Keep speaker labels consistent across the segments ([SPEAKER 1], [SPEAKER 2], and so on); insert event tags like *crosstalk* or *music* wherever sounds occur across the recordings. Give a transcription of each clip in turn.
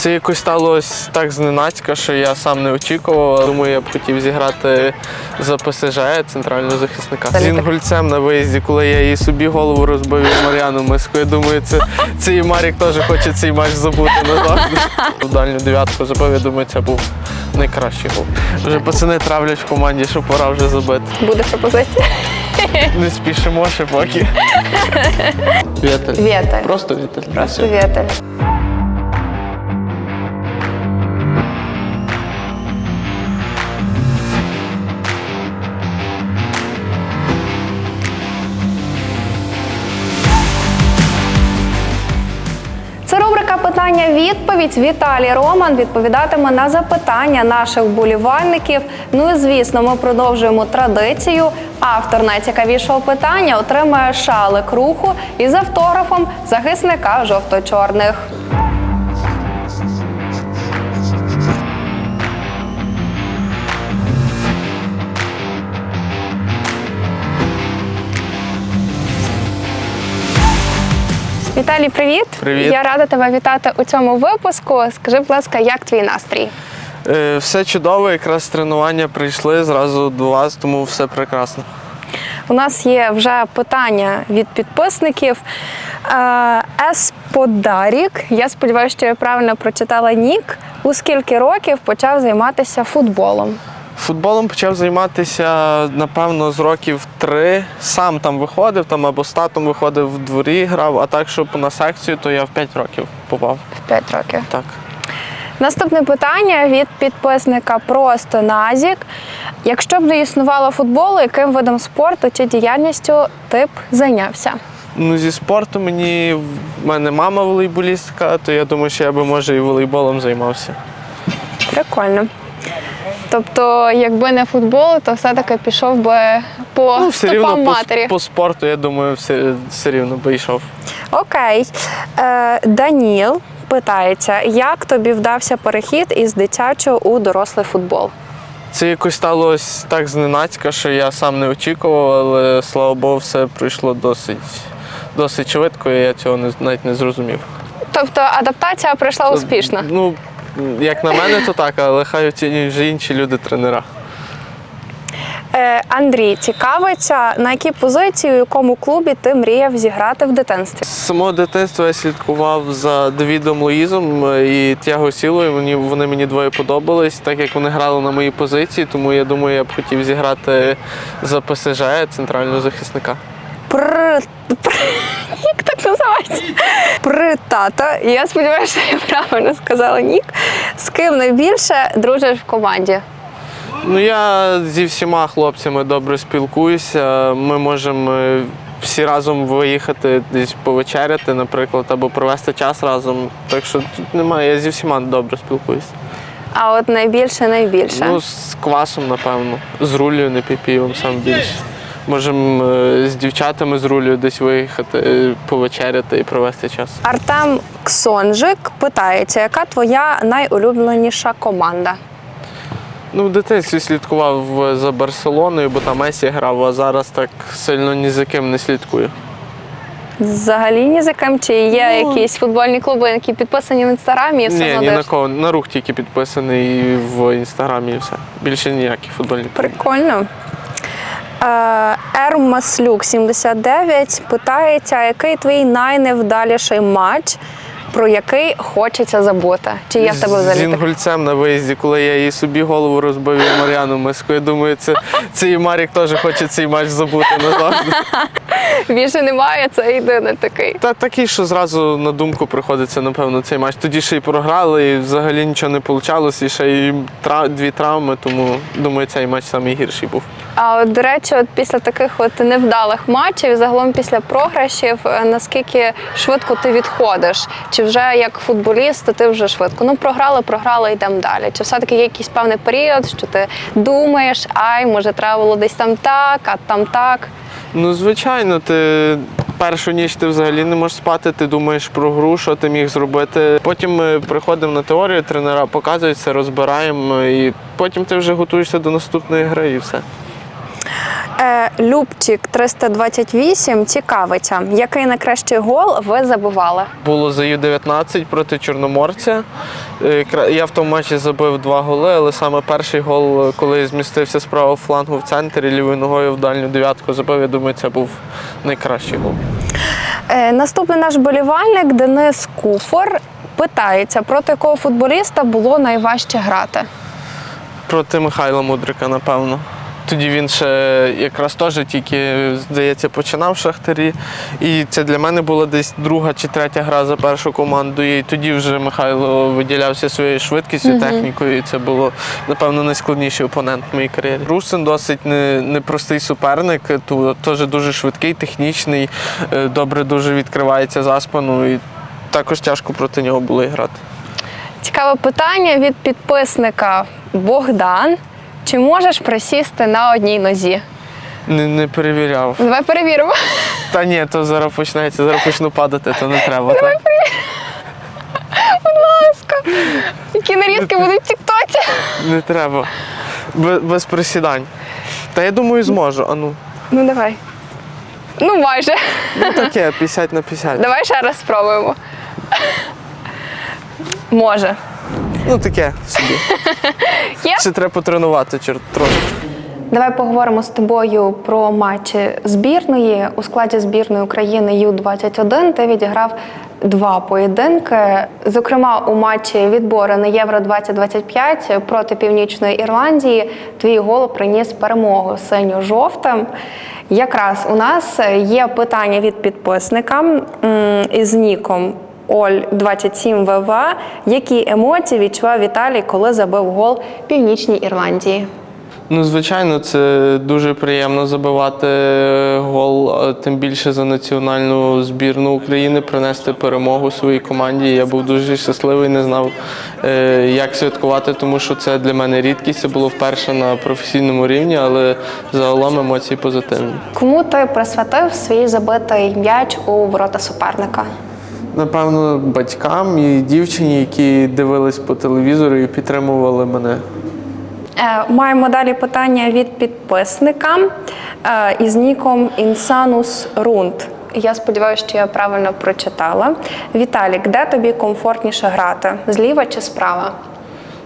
[SPEAKER 1] Це якось сталося так зненацька, що я сам не очікував. Думаю, я б хотів зіграти за ПСЖ центрального захисника. З інгульцем на виїзді, коли я їй собі голову розбив і Мар'яну Миску. Я думаю, це, це і Марік теж хоче цей матч забути назавжди. *laughs* В дальню дев'ятку забив, я думаю, це був найкращий гол. Вже пацани травлять в команді, що пора вже забити.
[SPEAKER 2] Буде пропозиція.
[SPEAKER 1] Не спішимо ще поки. *laughs* Віталь.
[SPEAKER 2] Вєтель.
[SPEAKER 1] Просто Віталь.
[SPEAKER 2] Просто Вєтель. Рубрика Питання-відповідь. Віталій Роман відповідатиме на запитання наших вболівальників. Ну і звісно, ми продовжуємо традицію. Автор найцікавішого питання отримає шалик руху із автографом захисника жовто-чорних. Віталій, привіт!
[SPEAKER 1] Привіт.
[SPEAKER 2] Я рада тебе вітати у цьому випуску. Скажи, будь ласка, як твій настрій?
[SPEAKER 1] Е, Все чудово, якраз тренування прийшли зразу до вас, тому все прекрасно.
[SPEAKER 2] У нас є вже питання від підписників. Е, Есподарік, я сподіваюся, що я правильно прочитала нік. У скільки років почав займатися футболом?
[SPEAKER 1] Футболом почав займатися, напевно, з років три. Сам там виходив, там або з татом виходив в дворі, грав, а так, щоб на секцію, то я в 5 років попав.
[SPEAKER 2] В 5 років.
[SPEAKER 1] Так.
[SPEAKER 2] Наступне питання від підписника Просто Назік. Якщо б не існувало футболу, яким видом спорту чи діяльністю ти б зайнявся?
[SPEAKER 1] Ну, зі спорту мені в мене мама волейболістка, то я думаю, що я би може і волейболом займався.
[SPEAKER 2] Прикольно. Тобто, якби не футбол, то все-таки пішов би по
[SPEAKER 1] Ну, все
[SPEAKER 2] стопам
[SPEAKER 1] рівно по, по спорту, я думаю, все, все рівно би йшов.
[SPEAKER 2] Окей. Е, Даніл питається, як тобі вдався перехід із дитячого у дорослий футбол?
[SPEAKER 1] Це якось сталося так зненацька, що я сам не очікував, але слава Богу, все пройшло досить, досить швидко, і я цього не, навіть не зрозумів.
[SPEAKER 2] Тобто адаптація пройшла успішно.
[SPEAKER 1] Ну, як на мене, то так, але хай оцінюють вже інші люди тренера.
[SPEAKER 2] Е, Андрій цікавиться, на якій позиції, у якому клубі ти мріяв зіграти в дитинстві?
[SPEAKER 1] З самого дитинства я слідкував за Давідом Луїзом е, і Тяго Сілою. Мені вони мені двоє подобались, так як вони грали на моїй позиції, тому я думаю, я б хотів зіграти за ПСЖ центрального захисника.
[SPEAKER 2] Пр... пр... *laughs* Як називається? Притата. Я сподіваюся, що я правильно сказала нік. З ким найбільше дружиш в команді?
[SPEAKER 1] Ну я зі всіма хлопцями добре спілкуюся. Ми можемо е, всі разом виїхати десь повечеряти, наприклад, або провести час разом. Так що тут немає, я зі всіма добре спілкуюся.
[SPEAKER 2] А от найбільше найбільше.
[SPEAKER 1] Ну, з квасом, напевно. З рулею, не піпівом, сам більше. Можемо е, з дівчатами з рулею десь виїхати, е, повечеряти і провести час.
[SPEAKER 2] Артем Ксонжик питається, яка твоя найулюбленіша команда?
[SPEAKER 1] Ну, в дитинстві слідкував е, за Барселоною, бо там Месі грав, а зараз так сильно ні за ким не слідкую.
[SPEAKER 2] Взагалі ні за ким? Чи є
[SPEAKER 1] Ну.
[SPEAKER 2] якісь футбольні клуби, які підписані в інстаграмі і все
[SPEAKER 1] Ні, ні на кого. На рух тільки підписаний і в інстаграмі і все. Більше ніякі футбольні. клуби.
[SPEAKER 2] Прикольно. Е, Ермаслюк 79 питається, який твій найневдаліший матч, про який хочеться забути? Чи є в тебе взагалі таке?
[SPEAKER 1] інгульцем на виїзді, коли я їй собі голову розбив і Мар'яну Миску. Я думаю, це, це і Марік теж хоче цей матч забути назавжди. *laughs*
[SPEAKER 2] Більше немає, це єдиний такий.
[SPEAKER 1] Та такий, що зразу на думку приходиться, напевно, цей матч. Тоді ще й програли, і взагалі нічого не вийшло, і ще й тра- дві травми, тому думаю, цей матч найгірший був.
[SPEAKER 2] А от, до речі, от після таких от невдалих матчів, загалом після програшів, е, наскільки швидко ти відходиш? Чи вже як футболіст, ти вже швидко? Ну, програли, програли, йдемо далі. Чи все-таки є якийсь певний період, що ти думаєш, ай, може, треба було десь там так, а там так.
[SPEAKER 1] Ну, звичайно, ти першу ніч ти взагалі не можеш спати, ти думаєш про гру, що ти міг зробити. Потім ми приходимо на теорію, тренера показують все, розбираємо, і потім ти вже готуєшся до наступної гри і все.
[SPEAKER 2] Е, Любчик 328 цікавиться, який найкращий гол ви забивали?
[SPEAKER 1] Було за Ю-19 проти Чорноморця. Е, Я в тому матчі забив два голи, але саме перший гол, коли змістився з правого флангу в центр і лівою ногою в дальню дев'ятку забив, я думаю, це був найкращий гол.
[SPEAKER 2] Е, Наступний наш болівальник Денис Куфор питається, проти якого футболіста було найважче грати.
[SPEAKER 1] Проти Михайла Мудрика, напевно. Тоді він ще якраз теж тільки, здається, починав в шахтарі. І це для мене була десь друга чи третя гра за першу команду. І тоді вже Михайло виділявся своєю швидкістю, технікою. І це було, напевно, найскладніший опонент в моїй кар'єрі. Русин досить не- непростий суперник, теж дуже швидкий, технічний, е, добре дуже відкривається за спину. І також тяжко проти нього було грати.
[SPEAKER 2] Цікаве питання від підписника Богдан. Чи можеш присісти на одній нозі?
[SPEAKER 1] Не, не перевіряв.
[SPEAKER 2] Давай перевіримо.
[SPEAKER 1] Та ні, то зараз почнеться, зараз почну падати, то не треба. Давай Так?
[SPEAKER 2] Які нарізки будуть в тіктоці?
[SPEAKER 1] Не треба. Без, без присідань. Та я думаю, зможу. А ну.
[SPEAKER 2] Ну давай. Ну, майже.
[SPEAKER 1] Ну таке, 50 на 50.
[SPEAKER 2] Давай ще раз спробуємо. Може.
[SPEAKER 1] Ну таке собі. *laughs*
[SPEAKER 2] Є?
[SPEAKER 1] Ще треба потренувати трошки.
[SPEAKER 2] Давай поговоримо з тобою про матчі збірної. У складі збірної України Ю-21 ти відіграв два поєдинки. Зокрема, у матчі відбору на Євро 2025 проти Північної Ірландії твій гол приніс перемогу синьо-жовтим. Якраз у нас є питання від підписника із ніком Оль 27 ВВ. Які емоції відчував Віталій, коли забив гол Північній Ірландії?
[SPEAKER 1] Ну, звичайно, це дуже приємно забивати гол, тим більше за національну збірну України, принести перемогу своїй команді. Я був дуже щасливий, не знав, е, як святкувати, тому що це для мене рідкість. Це було вперше на професійному рівні, але загалом емоції позитивні.
[SPEAKER 2] Кому ти присвятив свій забитий м'яч у ворота суперника?
[SPEAKER 1] Напевно, батькам і дівчині, які дивились по телевізору і підтримували мене.
[SPEAKER 2] Е, маємо далі питання від підписника е, із ніком Insanus Rund. Я сподіваюся, що я правильно прочитала. Віталік, де тобі комфортніше грати? Зліва чи справа?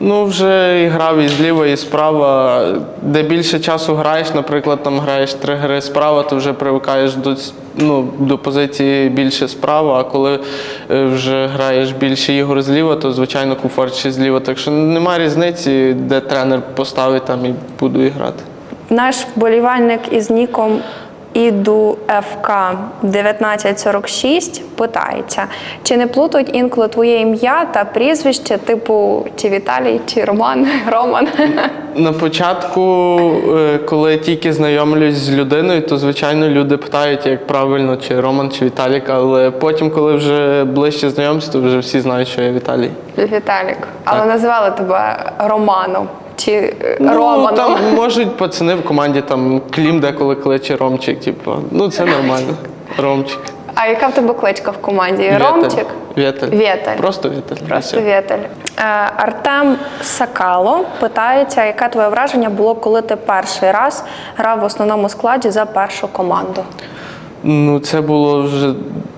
[SPEAKER 1] Ну, вже і грав і зліва, і справа. Де більше часу граєш, наприклад, там граєш три гри справа, то вже привикаєш до, ну, до позиції більше справа. А коли е, вже граєш більше ігор зліва, то звичайно комфортніше зліва. Так що немає різниці, де тренер поставить, там і буду грати.
[SPEAKER 2] Наш вболівальник із ніком Іду ФК 1946 питається, чи не плутають інколи твоє ім'я та прізвище, типу чи Віталій, чи Роман, *laughs* Роман?
[SPEAKER 1] На початку, е, коли я тільки знайомлюсь з людиною, то звичайно люди питають, як правильно, чи Роман, чи Віталік. Але потім, коли вже ближче знайомство, вже всі знають, що я Віталій.
[SPEAKER 2] Віталік. Але називали тебе Романом чи е,
[SPEAKER 1] Ну,
[SPEAKER 2] Романом.
[SPEAKER 1] там можуть пацани в команді там Клім деколи кличе Ромчик, типу. Ну це нормально. Ромчик.
[SPEAKER 2] А яка в тебе кличка в команді?
[SPEAKER 1] Вєтель.
[SPEAKER 2] Ромчик?
[SPEAKER 1] Вєтель.
[SPEAKER 2] Вєтель.
[SPEAKER 1] Просто Вєтель.
[SPEAKER 2] Просто. Вєтель. Е, Артем Сакало питається, яке твоє враження було, коли ти перший раз грав в основному складі за першу команду?
[SPEAKER 1] Ну, це було вже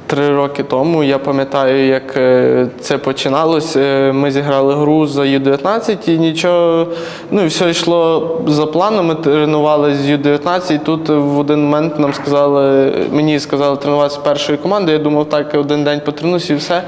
[SPEAKER 1] три роки тому. Я пам'ятаю, як е, це починалось. Е, Ми зіграли гру за Ю-19 і нічого, ну все йшло за планом. Ми тренувалися з Ю-19. І тут в один момент нам сказали, мені сказали тренуватися з першою командою. Я думав, так один день потренуюсь і все.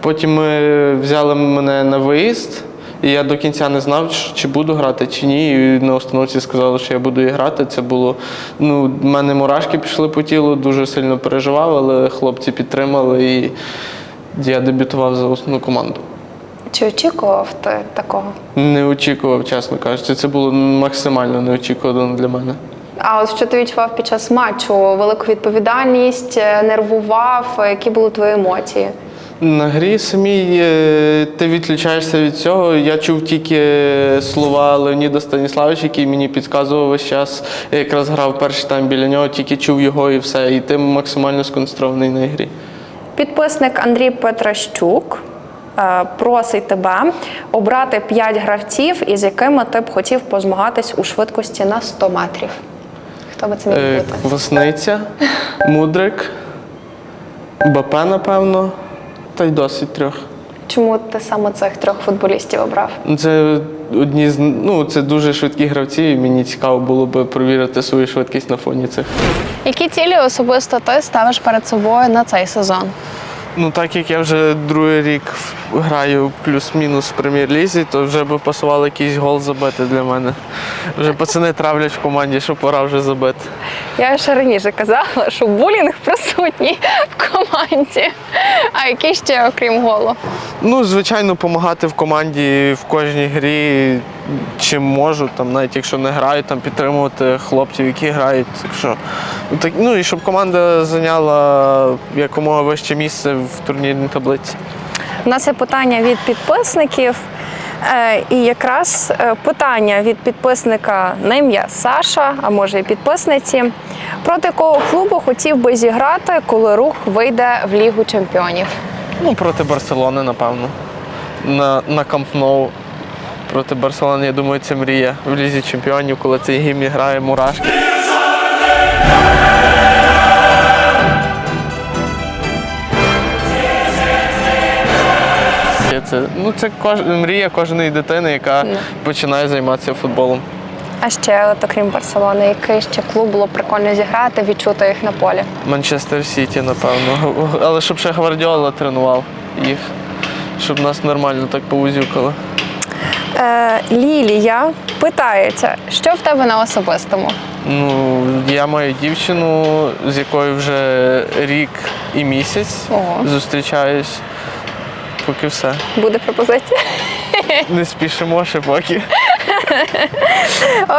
[SPEAKER 1] Потім ми взяли мене на виїзд. І я до кінця не знав, чи- буду грати, чи ні. І на установці сказали, що я буду і грати. Це було. Ну, в мене мурашки пішли по тілу, дуже сильно переживав, але хлопці підтримали і я дебютував за основну команду.
[SPEAKER 2] Чи очікував ти такого?
[SPEAKER 1] Не очікував, чесно кажучи. Це було максимально неочікувано для мене.
[SPEAKER 2] А от що ти відчував під час матчу? Велику відповідальність, е, нервував? Які були твої емоції?
[SPEAKER 1] На грі самій е, ти відключаєшся від цього. Я чув тільки слова Леоніда Станіславовича, який мені підказував весь час. Я якраз грав перший тайм біля нього, тільки чув його і все. І ти максимально сконцентрований на грі.
[SPEAKER 2] Підписник Андрій Петращук е, просить тебе обрати 5 гравців, із якими ти б хотів позмагатись у швидкості на 100 метрів. Хто би це міг
[SPEAKER 1] Е,
[SPEAKER 2] бути?
[SPEAKER 1] Квасниця, Мудрик, БП, напевно, та й досить трьох.
[SPEAKER 2] Чому ти саме цих трьох футболістів обрав?
[SPEAKER 1] Ну, Це одні з ну це дуже швидкі гравці, і мені цікаво було би провірити свою швидкість на фоні цих.
[SPEAKER 2] Які цілі особисто ти ставиш перед собою на цей сезон?
[SPEAKER 1] Ну так як я вже другий рік граю плюс-мінус в прем'єр-лізі, то вже би пасувало якийсь гол забити для мене. Вже пацани травлять в команді, що пора вже забити.
[SPEAKER 2] Я ще раніше казала, що булінг присутній в команді. А який ще окрім голу?
[SPEAKER 1] Ну, звичайно, допомагати в команді в кожній грі, чим можу, там, навіть якщо не граю, там, підтримувати хлопців, які грають. Так що, ну, так, ну і щоб команда зайняла якомога вище місце в турнірній таблиці.
[SPEAKER 2] У нас є питання від підписників. Е, І якраз е, питання від підписника на ім'я Саша, а може і підписниці. Проти якого клубу хотів би зіграти, коли рух вийде в Лігу чемпіонів?
[SPEAKER 1] Ну, проти Барселони, напевно. На, на Camp Nou. Проти Барселони, я думаю, це мрія в лізі чемпіонів, коли цей гімн грає мурашки. Це, ну, це кож, мрія кожної дитини, яка починає займатися футболом.
[SPEAKER 2] А ще, от, окрім Барселони, який ще клуб було прикольно зіграти, відчути їх на полі?
[SPEAKER 1] Манчестер Сіті, напевно. Але щоб ще Гвардіола тренував їх, щоб нас нормально так поузюкало.
[SPEAKER 2] Е, Лілія питається, що в тебе на особистому?
[SPEAKER 1] Ну, я маю дівчину, з якою вже рік і місяць
[SPEAKER 2] Ого.
[SPEAKER 1] зустрічаюсь. Поки все.
[SPEAKER 2] Буде пропозиція?
[SPEAKER 1] Не спішимо ще поки.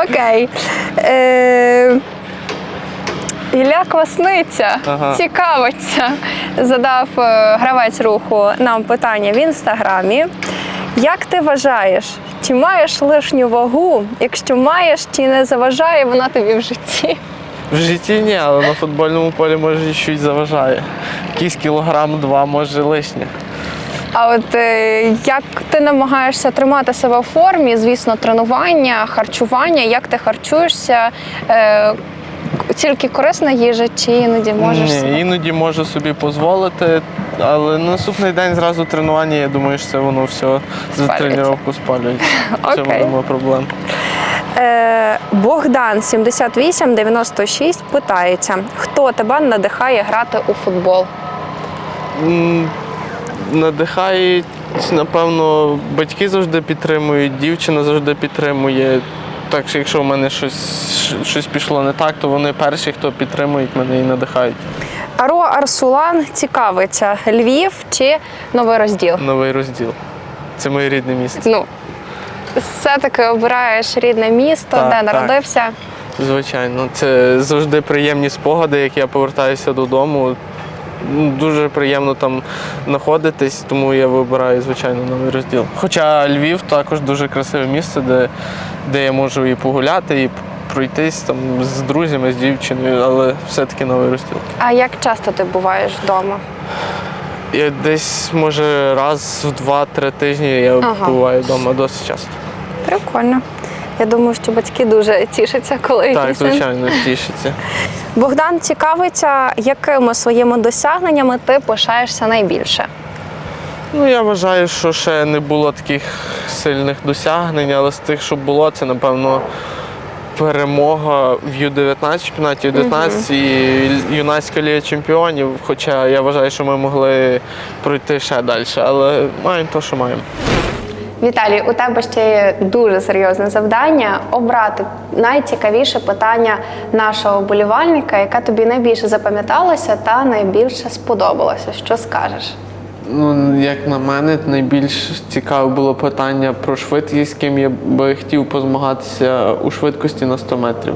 [SPEAKER 2] Окей. Е, Ілля Квасниця
[SPEAKER 1] Ага.
[SPEAKER 2] цікавиться. Задав е, гравець руху нам питання в інстаграмі. Як ти вважаєш, чи маєш лишню вагу? Якщо маєш, чи не заважає вона тобі в житті?
[SPEAKER 1] В житті ні, але на футбольному полі може щось заважає. Якийсь кілограм два, може лишнє.
[SPEAKER 2] А от е, як ти намагаєшся тримати себе в формі, звісно, тренування, харчування, як ти харчуєшся? Е, тільки корисна їжа, чи іноді можеш
[SPEAKER 1] Ні,
[SPEAKER 2] себе?
[SPEAKER 1] іноді можу собі дозволити, але на наступний день зразу тренування, я думаю, що це воно все за тренування спалюється. *laughs* Цьому
[SPEAKER 2] Окей.
[SPEAKER 1] немає проблем.
[SPEAKER 2] Е, Богдан 7896 питається, хто тебе надихає грати у футбол?
[SPEAKER 1] Надихають, напевно, батьки завжди підтримують, дівчина завжди підтримує. Так що якщо в мене щось, щось пішло не так, то вони перші, хто підтримують мене і надихають.
[SPEAKER 2] Аро Арсулан цікавиться, Львів чи новий розділ?
[SPEAKER 1] Новий розділ. Це моє рідне місце.
[SPEAKER 2] Ну, все-таки обираєш рідне місто,
[SPEAKER 1] Так,
[SPEAKER 2] де
[SPEAKER 1] так.
[SPEAKER 2] народився.
[SPEAKER 1] Звичайно, це завжди приємні спогади, як я повертаюся додому. Ну, Дуже приємно там знаходитись, тому я вибираю, звичайно, новий розділ. Хоча Львів також дуже красиве місце, де, де я можу і погуляти, і пройтись там з друзями, з дівчиною, але все-таки новий розділ.
[SPEAKER 2] А як часто ти буваєш вдома?
[SPEAKER 1] Я десь, може, раз в два-три тижні я
[SPEAKER 2] Ага.
[SPEAKER 1] буваю вдома досить часто.
[SPEAKER 2] Прикольно. Я думаю, що батьки дуже тішаться, коли
[SPEAKER 1] Так,
[SPEAKER 2] їх син
[SPEAKER 1] звичайно, тішиться.
[SPEAKER 2] Богдан цікавиться, якими своїми досягненнями ти пишаєшся найбільше.
[SPEAKER 1] Ну, я вважаю, що ще не було таких сильних досягнень, але з тих, що було, це, напевно, перемога в Ю-19, чемпіонаті Ю-19 і юнацька ліга чемпіонів. Хоча я вважаю, що ми могли пройти ще далі, але маємо те, що маємо.
[SPEAKER 2] Віталій, у тебе ще є дуже серйозне завдання обрати найцікавіше питання нашого болівальника, яке тобі найбільше запам'яталося та найбільше сподобалося. Що скажеш?
[SPEAKER 1] Ну, як на мене, найбільш цікаве було питання про швидкість, з ким я би хотів позмагатися у швидкості на 100 метрів.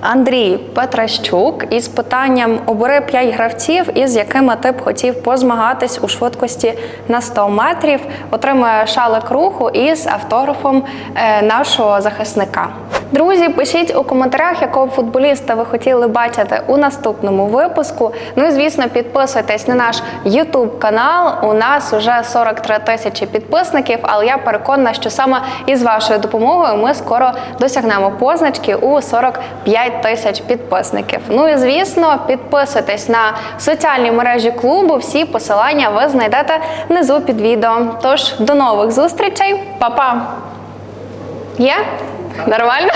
[SPEAKER 2] Андрій Петращук із питанням обери 5 гравців, із якими ти б хотів позмагатись у швидкості на 100 метрів, отримує шалик руху із автографом е, нашого захисника. Друзі, пишіть у коментарях, якого футболіста ви хотіли бачити у наступному випуску. Ну і звісно, підписуйтесь на наш YouTube канал. У нас вже 43 тисячі підписників, але я переконана, що саме із вашою допомогою ми скоро досягнемо позначки у 45 тисяч підписників. Ну і звісно, підписуйтесь на соціальні мережі клубу. Всі посилання ви знайдете внизу під відео. Тож до нових зустрічей, Па-па! Є? Нормально?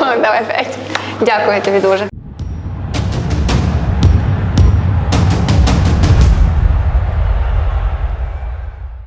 [SPEAKER 2] *laughs* Давай п'ять. Дякую тобі дуже.